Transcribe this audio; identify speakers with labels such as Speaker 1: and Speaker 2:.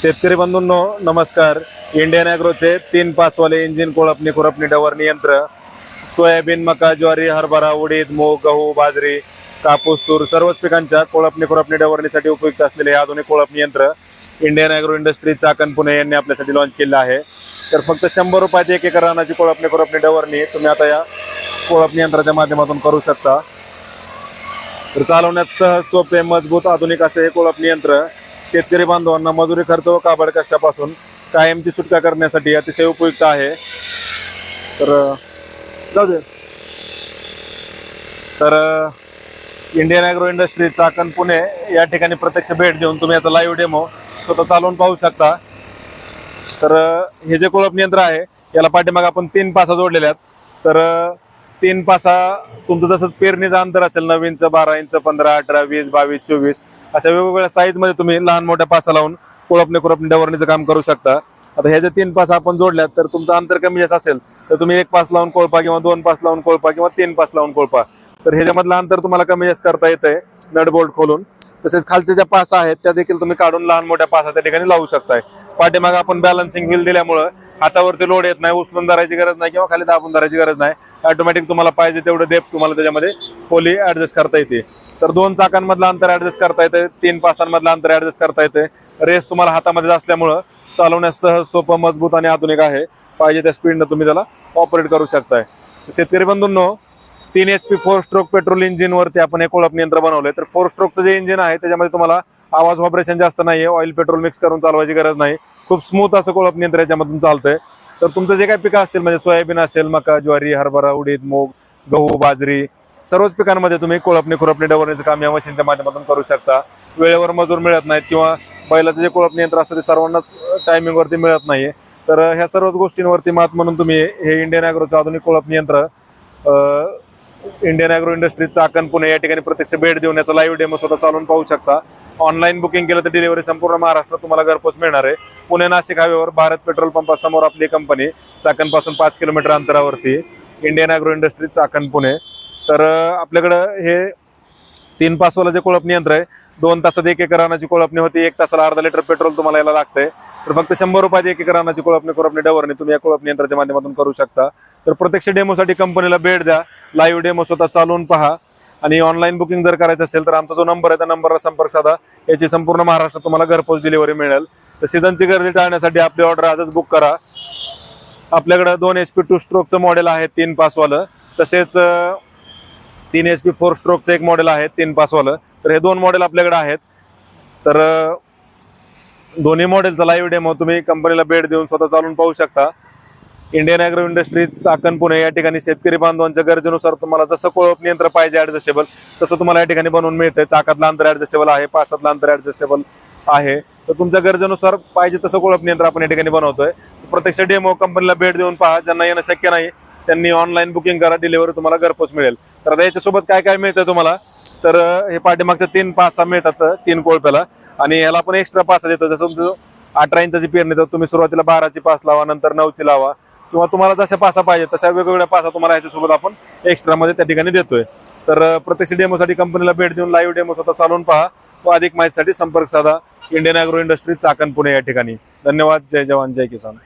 Speaker 1: शेतकरी बंधूंनो नमस्कार. इंडियन ॲग्रोचे तीन पासवाले इंजिन कोळपणी खुरपणी डवरणी यंत्र. सोयाबीन मका ज्वारी हरभरा उडीद मूग गहू बाजरी कापूस तूर सर्वच पिकांच्या कोळपणी खुरपणी डवरणीसाठी उपयुक्त असलेले हे आधुनिक कोळपणी यंत्र Indian agro industry Chakan Pune यांनी आपल्यासाठी लॉन्च केलं आहे. तर फक्त शंभर रुपयात एक एकर रानाची कोळपणी खुरपणी डवरणी तुम्ही आता या कोळपणी यंत्राच्या माध्यमातून करू शकता. तर चालवण्यात सहज सोपे मजबूत आधुनिक असे हे कोळपणी यंत्र शेतकरी बांधवांना मजुरी खर्च व काबड कष्टापासून कायमची सुटका करण्यासाठी अतिशय उपयुक्त आहे. तर जाऊ दे. तर Indian agro industry Chakan Pune या ठिकाणी प्रत्यक्ष भेट देऊन तुम्ही याचा लाईव्ह डेमो स्वतः चालवून पाहू शकता. तर हे जे कोळप यंत्र आहे याला पाठीमाग आपण तीन पासा जोडलेल्या आहेत. तर तीन पासा तुमचं जसं पेरणीचं अंतर असेल नऊ इंच बारा इंच पंधरा अठरा वीस बावीस चोवीस अशा वेगवेगळ्या साईजमध्ये तुम्ही लहान मोठ्या पासा लावून कोळपणे कोळपणे डवरणीचं काम करू शकता. आता ह्या ज्या तीन पास आपण जोडल्यात तर तुमचं अंतर कमी जास्त असेल तर तुम्ही एक पास लावून कोळपा किंवा दोन पास लावून कोळपा किंवा तीन पास लावून कोळपा. तर ह्याच्यामधलं अंतर तुम्हाला कमी जास्त करता येतंय नट बोल्ट खोलून. तसेच खालच्या ज्या पास आहेत त्या देखील तुम्ही काढून लहान मोठ्या पासा त्या ठिकाणी लावू शकताय. पाठीमागे आपण बॅलन्सिंग व्हील दिल्यामुळं हातावरती लोड येत नाही उचलून धरायची गरज नाही किंवा खाली दाबून धरायची गरज नाही. ऑटोमॅटिक तुम्हाला पाहिजे तेवढं देप तुम्हाला त्याच्यामध्ये खोली ऍडजस्ट करता येते. तर दोन चाकांमधलं अंतर ऍडजस्ट करता येते तीन पासांमधलं अंतर ऍडजस्ट करता येते. रेस तुम्हाला हातामध्ये असल्यामुळं चालवण्यास सहज सोपं मजबूत आणि आधुनिक आहे. पाहिजे त्या स्पीडनं तुम्ही त्याला ऑपरेट करू शकताय. शेतकरी बंधूंनो तीन H P four stroke petrol इंजिनवरती आपण एक ओळख यंत्र बनवलंय. तर फोर स्ट्रोकचं जे इंजिन आहे त्याच्यामध्ये तुम्हाला आवाज व्हायब्रेशन जास्त नाहीये ऑइल पेट्रोल मिक्स करून चालवायची गरज नाही. खूप स्मूथ असं कोळप यंत्र याच्यामधून चालतंय. तर तुमचं जे काही पिकं असतील म्हणजे सोयाबीन असेल मका ज्वारी हरभरा उडीद मूग गहू बाजरी सर्वच पिकांमध्ये तुम्ही कोळपणी खुरपणी डवरण्याचं काम या मशीनच्या माध्यमातून करू शकता. वेळेवर मजूर मिळत नाहीत किंवा बैलाचं जे कोळपणी यंत्र असतं ते सर्वांनाच टायमिंगवरती मिळत नाहीये. तर ह्या सर्वच गोष्टींवरती मात म्हणून तुम्ही हे इंडियन ॲग्रोचं आधुनिक कोळपणी यंत्र Indian agro industry Chakan Pune या ठिकाणी प्रत्यक्ष भेट देऊन याचा लाईव्ह डेमो स्वतः चालून पाहू शकता. ऑनलाईन बुकिंग केलं तर डिलिव्हरी संपूर्ण महाराष्ट्रात तुम्हाला घरपोच मिळणार आहे. पुणे नाशिक हायवेवर भारत पेट्रोल पंपासमोर आपली कंपनी चाकणपासून पाच किलोमीटर अंतरावरती Indian agro industry Chakan Pune. तर आपल्याकडं हे तीन पासवाला जे कोळपणी यंत्र आहे दोन तासात एक एकर रानाची कोळपणी होती एक तासाला अर्धा लिटर पेट्रोल तुम्हाला याला लागतंय. तर फक्त शंभर रुपयात एक एकर रानाची कोळपणी कोळपणी डवरणी तुम्ही या कोळपणी यंत्राच्या माध्यमातून करू शकता. तर प्रत्यक्ष डेमोसाठी कंपनीला भेट द्या लाईव्ह डेमो स्वतः चालवून पहा. आणि ऑनलाईन बुकिंग जर करायचं असेल तर आमचा जो नंबर आहे त्या नंबरला संपर्क साधा. याची संपूर्ण महाराष्ट्रात तुम्हाला घरपोच डिलिव्हरी मिळेल. तर सीझनची गर्दी टाळण्यासाठी आपली ऑर्डर आजच बुक करा. आपल्याकडं दोन एच पी टू स्ट्रोकचं मॉडेल आहे तीन पासवालं तसेच तीन एच पी फोर स्ट्रोकचं एक मॉडेल आहे तीन पासवालं तर हे दोन मॉडेल आपल्याकडे आहेत. तर दोन्ही मॉडेलचा लाईव्ह डेमो तुम्ही कंपनीला भेट देऊन स्वतः चालून पाहू शकता. Indian agro industries Chakan Pune या ठिकाणी शेतकरी बांधवांच्या गरजेनुसार तुम्हाला जसं कोळप नियंत्र पाहिजे ऍडजस्टेबल तसं तुम्हाला या ठिकाणी बनवून मिळतंय. चाकातलं अंतर ॲडजस्टेबल आहे पासातलं अंतर ॲडजस्टेबल आहे. तर तुमच्या गरजेनुसार पाहिजे तसं कोळप नियंत्र आपण या ठिकाणी बनवतोय. प्रत्यक्ष डेमो कंपनीला भेट देऊन पहा. ज्यांना येणं शक्य नाही त्यांनी ऑनलाईन बुकिंग करा डिलिव्हरी तुम्हाला घरपोच मिळेल. तर आता याच्यासोबत काय काय मिळतं तुम्हाला? तर हे पाठीमागच्या तीन पासा मिळतात तीन कोळप्याला. आणि याला आपण एक्स्ट्रा पासा देतो. जसं तुमचं अठरा इंचाची पेरणी तर तुम्ही सुरुवातीला बाराची पास लावा नंतर नऊची लावा. किंवा तुम्हाला जशा पासा पाहिजे तशा वेगवेगळ्या पासा तुम्हाला याच्यासोबत आपण एक्स्ट्रा मध्ये त्या ठिकाणी देतोय. तर प्रत्यक्ष डेमोसाठी कंपनीला भेट देऊन लाईव्ह डेमो स्वतः चालवून पहा व अधिक माहितीसाठी संपर्क साधा. Indian agro industry Chakan Pune या ठिकाणी. धन्यवाद. जय जवान. जय किसान.